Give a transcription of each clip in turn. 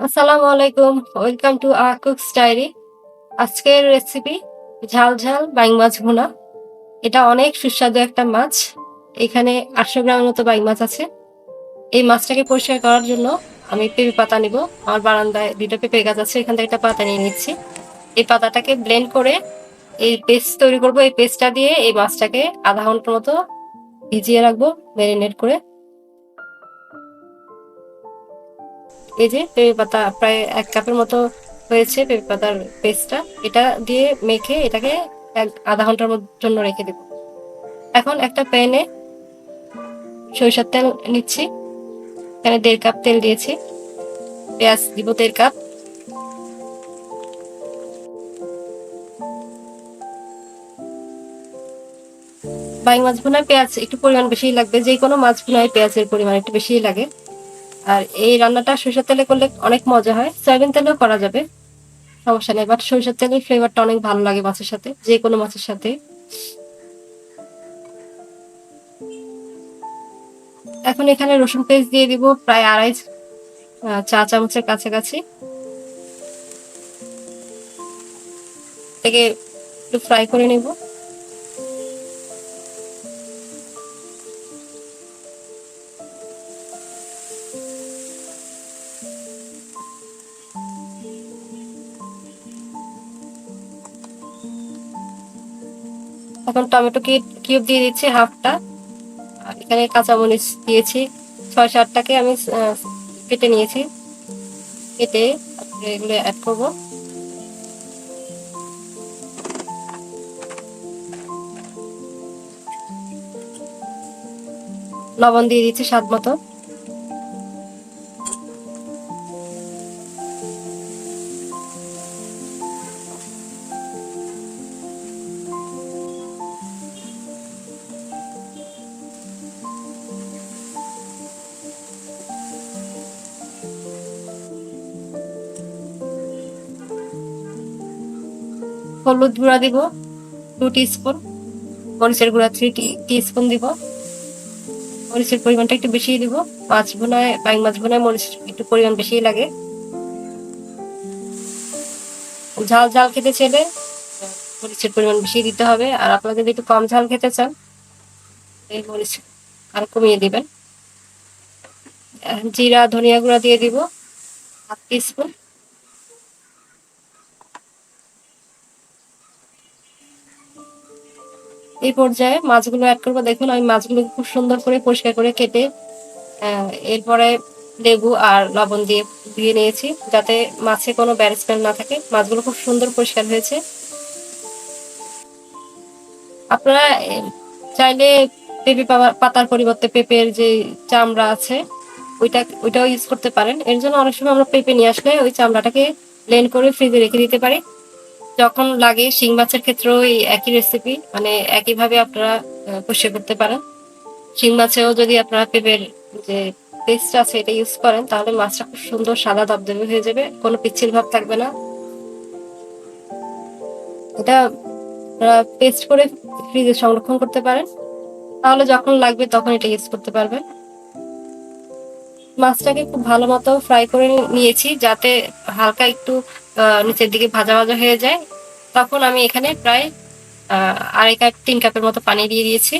আসসালামু আলাইকুম welcome to R cooks diary আজকের রেসিপি ঝাল ঝাল বাইং মাছ ভুনা। এটা অনেক সুস্বাদু একটা মাছ। এখানে আটশো গ্রামের মতো বাইং মাছ আছে। এই মাছটাকে পরিষ্কার করার জন্য আমি পেঁপে পাতা নিব। আমার বারান্দায় দুটো পেঁপে গাছ আছে, এখান থেকে একটা পাতা নিয়ে নিচ্ছি। এই পাতাটাকে ব্লেন্ড করে এই পেস্ট তৈরি করব। এই পেস্টটা দিয়ে এই মাছটাকে আধা ঘণ্টার মতো ভিজিয়ে রাখব ম্যারিনেট করে। এই যে পেঁপে পাতা প্রায় এক কাপের মতো হয়েছে পেঁপে পাতার পেস্টটা এটা দিয়ে মেখে এটাকে এক আধা ঘণ্টার জন্য রেখে দেব। এখন একটা প্যানে সরিষার তেল নিচ্ছি। এখানে দেড় কাপ তেল দিয়েছি। পেঁয়াজ দিব দেড় কাপ। বাই মাছ ভুনায় পেঁয়াজ একটু পরিমাণ বেশি লাগবে। যে কোনো মাছ ভুনায় পেঁয়াজের পরিমাণ একটু বেশিই লাগে। আর এই রান্নাটা সরিষার তেলে করলে অনেক মজা হয়। সয়াবিন তেলেও করা যাবে, সমস্যা নেই বাট সরিষার তেলের ফ্লেভারটা অনেক ভালো লাগে মাছের সাথে, যে কোনো মাছের সাথে। এখন এখানে রসুন পেস্ট দিয়ে দিব, প্রায় আড়াই চা চামচের কাছাকাছি। থেকে একটু ফ্রাই করে নেব। এখন টমেটো কিউব দিয়ে দিচ্ছি, হাফটা। এখানে কাঁচামরিচ দিয়েছি। ছয় সাতটাকে আমি কেটে নিয়েছি। কেটে এগুলো অ্যাড করব। লবণ দিয়ে দিচ্ছি স্বাদ মতো। হলুদ গুঁড়া দিব টু স্পুন মরিচের গুঁড়া থ্রি স্পুন দিব। মরিচের পরিমাণটা একটু বেশি দিব, মাছ বোনায় বাইং মাছ বোনায় মরিচ একটু পরিমাণ বেশি লাগে। ঝাল ঝাল খেতে চাইলে মরিচের পরিমাণ বেশি দিতে হবে। আর আপনারা যদি একটু কম ঝাল খেতে চান, এই মরিচ আর কমিয়ে দিবেন। জিরা, ধনিয়া গুঁড়া দিয়ে দিব, হাফ স্পুন এই পর্যায়ে মাছগুলো অ্যাড করব। দেখুন, আমি মাছগুলো খুব সুন্দর করে পরিষ্কার করে কেটে এরপরে লেবু আর লবণ দিয়ে দিয়ে নিয়েছি যাতে মাছে কোনো ব্যাড স্মেল না থাকে। মাছগুলো খুব সুন্দর পরিষ্কার হয়েছে। আপনারা চাইলে পেঁপে পাতা- পাতার পরিবর্তে পেঁপের যে চামড়া আছে, ওইটা, ওইটাও ইউজ করতে পারেন। এর জন্য অনেক সময় আমরা পেঁপে নিয়ে আসলে ওই চামড়াটাকে ব্লেন্ড করে ফ্রিজে রেখে দিতে পারি। যখন লাগে শিং মাছের ক্ষেত্রেও এই একই রেসিপি মানে একইভাবে আপনারা পরিষ্কার করতে পারেন। শিং মাছেও যদি আপনারা পেঁপের যে পেস্ট আছে এটা ইউজ করেন, তাহলে মাছটা খুব সুন্দর সাদা দবদবে হয়ে যাবে, কোনো পিচ্ছিল ভাব থাকবে না। এটা পেস্ট করে ফ্রিজে সংরক্ষণ করতে পারেন। তাহলে যখন লাগবে তখন এটা ইউজ করতে পারবেন। মাছটাকে খুব ভালো মতো ফ্রাই করে নিয়েছি যাতে হালকা একটু নিচের দিকে ভাজা ভাজা হয়ে যায়। তখন আমি এখানে প্রায় আড়াই কাপ, তিন কাপের মতো পানি দিয়ে দিয়েছি।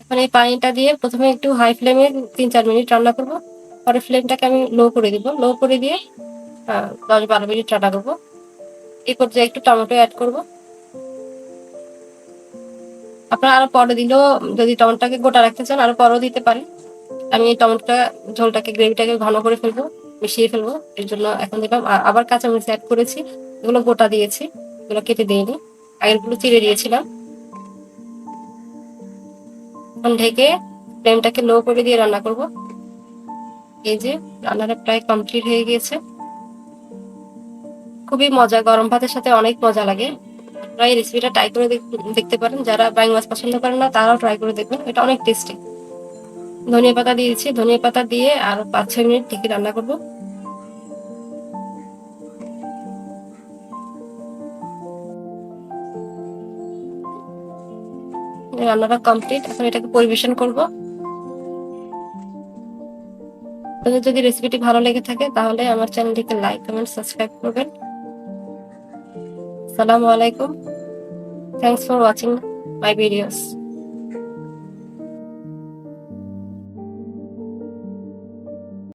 এখন এই পানিটা দিয়ে প্রথমে একটু হাই ফ্লেমে তিন চার মিনিট রান্না করব। পরে ফ্লেমটাকে আমি লো করে দিব। লো করে দিয়ে দশ বারো মিনিট রান্না করব। এই পর্যায়ে একটু টমেটো অ্যাড করব। আপনারা আরও পরে দিলেও যদি টমেটোটাকে গোটা রাখতে চান, আরও পরেও দিতে পারেন। আমি টমেটোটা, ঝোলটাকে, গ্রেভিটাকে ঘন করে ফেলব, মিশিয়ে ফেলব, এর জন্য এখন দিলাম আ- আবার কাঁচামরিচ অ্যাড করেছি, এগুলো গোটা দিয়েছি, এগুলো কেটে দিইনি, আগেরগুলো চিড়ে দিয়েছিলাম। এখন ঢেকে ফ্লেমটাকে লো করে দিয়ে রান্না করব। এই যে রান্নাটা প্রায় কমপ্লিট হয়ে গিয়েছে। খুবই মজা, গরম ভাতের সাথে অনেক মজা লাগে। আপনারা এই রেসিপিটা ট্রাই করে দেখ- দেখতে পারেন, যারা বাইং মাছ পছন্দ করেন না, তারাও ট্রাই করে দেখবেন, এটা অনেক টেস্টি ধনিয়া পাতা দিয়েছি, ধনিয়া পাতা দিয়ে আরও পাঁচ, ছয় মিনিট ঢেকে রান্না করব। রান্নাটা কমপ্লিট, এখন এটাকে পরিবেশন করব। আপনাদের যদি রেসিপিটি ভালো লেগে থাকে, তাহলে আমার চ্যানেলটিকে লাইক, কমেন্ট, সাবস্ক্রাইব করবেন। আসসালামু আলাইকুম। Thanks for watching my videos